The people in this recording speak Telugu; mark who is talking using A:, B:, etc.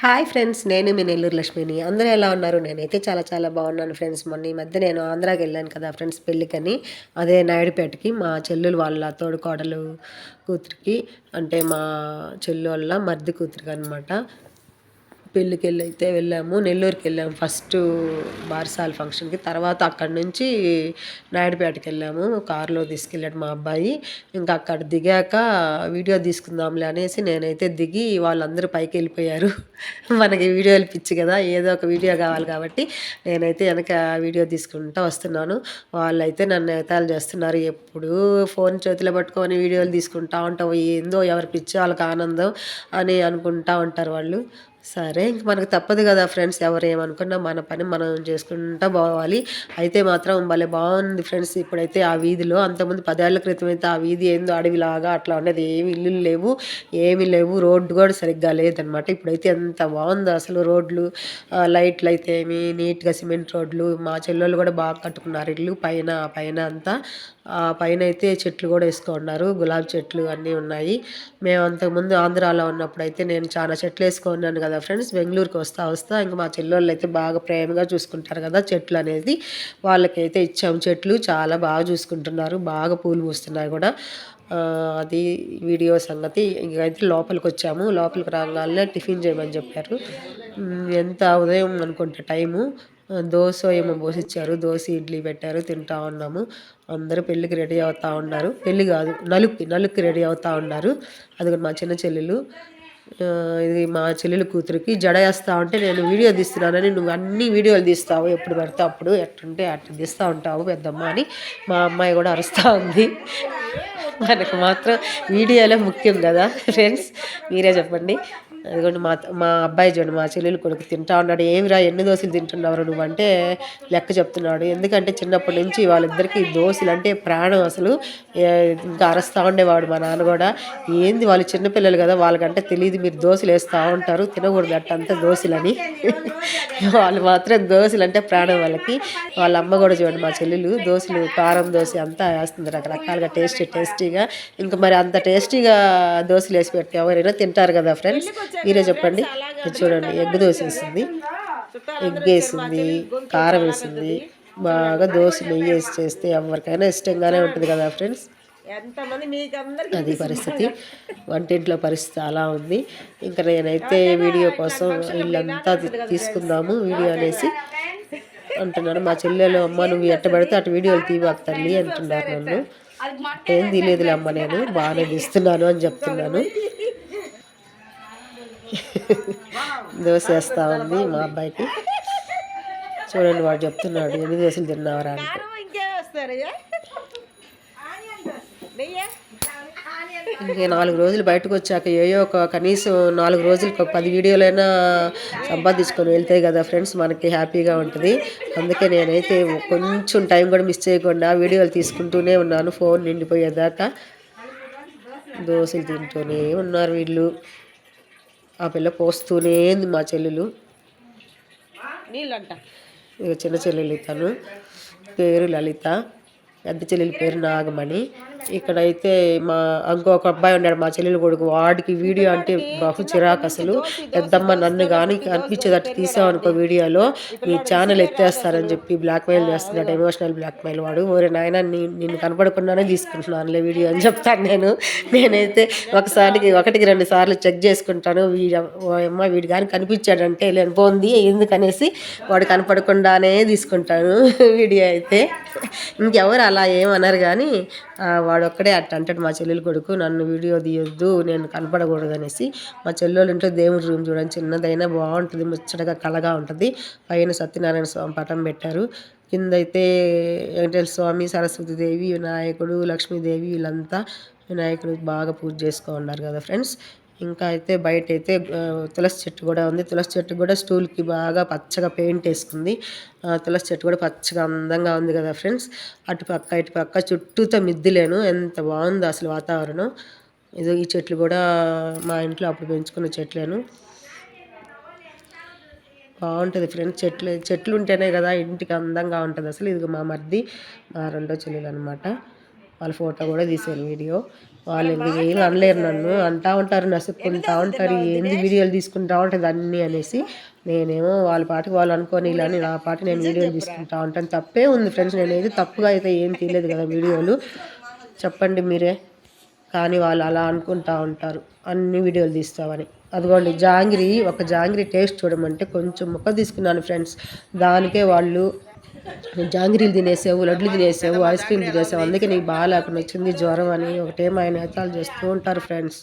A: హాయ్ ఫ్రెండ్స్ నేను మీ నెల్లూరు లక్ష్మిని. అందరూ ఎలా ఉన్నారు? నేనైతే చాలా చాలా బాగున్నాను ఫ్రెండ్స్. మొన్న ఈ మధ్య నేను ఆంధ్రాకి వెళ్ళాను కదా ఫ్రెండ్స్ పెళ్ళికని. అదే నాయుడుపేటకి మా చెల్లెలు వాళ్ళ తోడుకోడలు కూతురికి అంటే మా చెల్లు వాళ్ళ మర్ది కూతురికి అనమాట పెళ్ళికి అయితే వెళ్ళాము నెల్లూరుకి వెళ్ళాము ఫస్ట్ బారసాల ఫంక్షన్కి. తర్వాత అక్కడి నుంచి నాయుడుపేటకి వెళ్ళాము కారులో తీసుకెళ్ళాడు మా అబ్బాయి. ఇంకా అక్కడ దిగాక వీడియో తీసుకుందాంలే అనేసి నేనైతే దిగి వాళ్ళందరూ పైకి వెళ్ళిపోయారు మనకి వీడియోలు పిచ్చి కదా ఏదో ఒక వీడియో కావాలి కాబట్టి నేనైతే వెనక వీడియో తీసుకుంటూ వస్తున్నాను. వాళ్ళైతే నన్ను ఎగతాలు చేస్తున్నారు ఎప్పుడు ఫోన్ చేతిలో పట్టుకొని వీడియోలు తీసుకుంటా ఉంటావు ఏందో ఎవరి పిచ్చి వాళ్ళకి ఆనందం అని అనుకుంటా ఉంటారు వాళ్ళు. సరే ఇంక మనకు తప్పదు కదా ఫ్రెండ్స్ ఎవరు ఏమనుకున్నా మన పని మనం చేసుకుంటా పోవాలి. అయితే మాత్రం భలే బాగుంది ఫ్రెండ్స్ ఇప్పుడైతే ఆ వీధిలో అంతకుముందు పదేళ్ళ క్రితం అయితే ఆ వీధి ఏందో అడవిలాగా అట్లా ఉండేది. ఏమి ఇల్లులు లేవు ఏమి లేవు రోడ్డు కూడా సరిగ్గా లేదనమాట. ఇప్పుడైతే ఎంత బాగుందో అసలు రోడ్లు లైట్లు అయితే ఏమి నీట్గా సిమెంట్ రోడ్లు మా చెల్లెళ్ళు కూడా బాగా కట్టుకున్నారు ఇల్లు పైన పైన అంతా. ఆ పైన అయితే చెట్లు కూడా వేసుకున్నారు గులాబీ చెట్లు అన్నీ ఉన్నాయి. మేము అంతకుముందు ఆంధ్రాలో ఉన్నప్పుడు అయితే నేను చాలా చెట్లు వేసుకున్నాను కదా ఫ్రెండ్స్? బెంగళూరుకి వస్తా వస్తా. ఇంకా మా చెల్లెళ్ళు అయితే బాగా ప్రేమగా చూసుకుంటారు కదా చెట్లు అనేది వాళ్ళకైతే ఇచ్చాము చెట్లు. చాలా బాగా చూసుకుంటున్నారు. బాగా పూలు పూస్తున్నాయి కూడా. అది వీడియో సంగతి. ఇంకైతే లోపలికి వచ్చాము లోపలికి రాగానే టిఫిన్ చేయమని చెప్పారు. ఎంత ఉదయం అనుకుంటా టైము. దోశ ఏమో పోసిచ్చారు. దోశ ఇడ్లీ పెట్టారు. తింటా ఉన్నాము. అందరూ పెళ్ళికి రెడీ అవుతూ ఉన్నారు. పెళ్ళి కాదు నలుక్కి నలుక్కి రెడీ అవుతూ ఉన్నారు. అది మా చిన్న చెల్లెలు. ఇది మా చెల్లెలు కూతురికి జడ వేస్తా ఉంటే నేను వీడియో తీస్తున్నానని నువ్వు అన్ని వీడియోలు తీస్తావు ఎప్పుడు పడితే అప్పుడు ఎట్టుంటే అట్లా తీస్తూ ఉంటావు పెద్దమ్మ అని మా అమ్మాయి కూడా అరుస్తూ ఉంది. మనకు మాత్రం వీడియోలే ముఖ్యం కదా ఫ్రెండ్స్ మీరే చెప్పండి. అదిగోండి మా మా అబ్బాయి చూడండి మా చెల్లెలు కొడుకు తింటా ఉన్నాడు. ఏమిరా ఎన్ని దోశలు తింటున్నావు నువ్వు అంటే లెక్క చెప్తున్నాడు. ఎందుకంటే చిన్నప్పటి నుంచి వాళ్ళిద్దరికీ దోశలు అంటే ప్రాణం అసలు. ఇంకా అరస్తూ ఉండేవాడు మా నాన్న కూడా. ఏంది వాళ్ళు చిన్నపిల్లలు కదా వాళ్ళకంటే తెలియదు మీరు దోశలు వేస్తూ ఉంటారు తినకూడదు అంతా దోశలని. వాళ్ళు మాత్రం దోశలు అంటే ప్రాణం వాళ్ళకి. వాళ్ళ అమ్మ కూడా చూడండి మా చెల్లెలు దోశలు కారం దోశ అంతా వేస్తుంది రకరకాలుగా టేస్టీ టేస్టీగా. ఇంకా మరి అంత టేస్టీగా దోశలు వేసి పెడితే ఎవరైనా తింటారు కదా ఫ్రెండ్స్ మీరే చెప్పండి. చూడండి ఎగ్ దోశ వేసింది ఎగ్ వేసింది కారం వేసింది. బాగా దోశ నెయ్యి వేసి చేస్తే ఎవరికైనా ఇష్టంగానే ఉంటుంది కదా ఫ్రెండ్స్? అది పరిస్థితి. వంటింట్లో పరిస్థితి అలా ఉంది. ఇంకా నేనైతే వీడియో కోసం వీళ్ళంతా తీసుకుందాము వీడియో అనేసి అంటున్నాను. మా చెల్లెలు అమ్మ నువ్వు ఎట్ట పెడితే అటు వీడియోలు తీవాకు తల్లి? అంటున్నారు నన్ను. ఏం తీలేదులే అమ్మ నేను. బాగానే తీస్తున్నాను అని చెప్తున్నాను. దోశ వేస్తా ఉంది మా అబ్బాయికి. చూడండి వాడు చెప్తున్నాడు ఎన్ని దోశలు తిన్నావరా అంటే ఇంకే నాలుగు రోజులు బయటకు వచ్చాక ఏయో ఒక కనీసం నాలుగు రోజులకు ఒక పది వీడియోలైనా సంపాదించుకొని వెళ్తాయి కదా ఫ్రెండ్స్ మనకి హ్యాపీగా ఉంటుంది. అందుకే నేనైతే కొంచెం టైం కూడా మిస్ చేయకుండా వీడియోలు తీసుకుంటూనే ఉన్నాను. ఫోన్ నిండిపోయేదాకా దోశలు తింటూనే ఉన్నారు వీళ్ళు. ఆ పిల్ల పోస్తూనే మా చెల్లెలు. నీళ్ళంట. చిన్న చెల్లెలు తను పేరు లలిత పెద్ద చెల్లెలి పేరు నాగమణి. ఇక్కడైతే మా ఇంకొక అబ్బాయి ఉన్నాడు మా చెల్లెలు కొడుకు. వాడికి వీడియో అంటే బహు చిరాకు అసలు. పెద్దమ్మ నన్ను కానీ అనిపించేటట్టు తీసామనుకో వీడియోలో. మీ ఛానల్ ఎత్తేస్తారని చెప్పి బ్లాక్మెయిల్ చేస్తున్నాడు ఎమోషనల్ బ్లాక్మెయిల్ వాడు. ఓరే నాయన నిన్ను కనపడకుండానే తీసుకుంటున్నానులే వీడియో అని చెప్తాను నేను. నేనైతే ఒకసారికి ఒకటికి రెండు సార్లు చెక్ చేసుకుంటాను. వీడి అమ్మ వీడు కానీ కనిపించాడంటే లేని పోంది ఎందుకనేసి వాడు కనపడకుండానే తీసుకుంటాను. వీడియో అయితే. ఇంకెవరు అలా ఏమన్నారు కానీ వాడు ఒక్కడే అట్ట అంటాడు మా చెల్లెలు కొడుకు నన్ను వీడియో తీయొద్దు నేను కనపడకూడదు అనేసి మా చెల్లెలు ఇంట్లో దేవుడి రూమ్ చూడండి చిన్నదైనా బాగుంటుంది ముచ్చటగా కళగా ఉంటుంది. పైన సత్యనారాయణ స్వామి పటం పెట్టారు. కింద అయితే వెంకటేశ్వర స్వామి సరస్వతీదేవి వినాయకుడు లక్ష్మీదేవి వీళ్ళంతా వినాయకుడు బాగా పూజ చేసుకో ఉన్నారు కదా ఫ్రెండ్స్. ఇంకా అయితే బయట అయితే తులసి చెట్టు కూడా ఉంది. తులసి చెట్టు కూడా స్టూల్కి బాగా పచ్చగా పెయింట్ వేసుకుంది. తులసి చెట్టు కూడా పచ్చగా అందంగా ఉంది కదా ఫ్రెండ్స్. అటు పక్క ఇటు పక్క చుట్టూతో మిద్దిలేను. ఎంత బాగుందో అసలు వాతావరణం. ఇది ఈ చెట్లు కూడా మా ఇంట్లో అప్పుడు పెంచుకున్న చెట్లేను. బాగుంటుంది ఫ్రెండ్స్. చెట్లు చెట్లు ఉంటేనే కదా ఇంటికి అందంగా ఉంటుంది. అసలు ఇది మా మర్ది మా రెండో చెల్లెలు అనమాట వాళ్ళ ఫోటో కూడా తీసాను వీడియో. వాళ్ళు ఎందుకు ఏం అనలేరు నన్ను. అంటా ఉంటారు నసుక్కుంటా ఉంటారు ఏంది వీడియోలు తీసుకుంటా ఉంటుంది అన్నీ అనేసి. నేనేమో వాళ్ళ పాటికి వాళ్ళు అనుకోని ఇలా అని నా పాటి నేను వీడియోలు తీసుకుంటా ఉంటాను. తప్పే ఉంది ఫ్రెండ్స్. నేనైతే తప్పుగా అయితే ఏం తీయలేదు కదా వీడియోలు. చెప్పండి మీరే. కానీ వాళ్ళు అలా అనుకుంటా ఉంటారు. అన్ని వీడియోలు తీస్తామని. అదిగోండి జాంగిరి. ఒక జాంగిరి టేస్ట్ చూడమంటే కొంచెం ముక్క తీసుకున్నాను ఫ్రెండ్స్. దానికే వాళ్ళు జాంగ్రీలు తినేసావు లడ్లు తినేసావు ఐస్ క్రీమ్ తినేసావు. అందుకే నీకు బాగా లేకుండా వచ్చింది జ్వరం అని ఒకటేమో ఆయన నేతాలు చేస్తూ ఉంటారు ఫ్రెండ్స్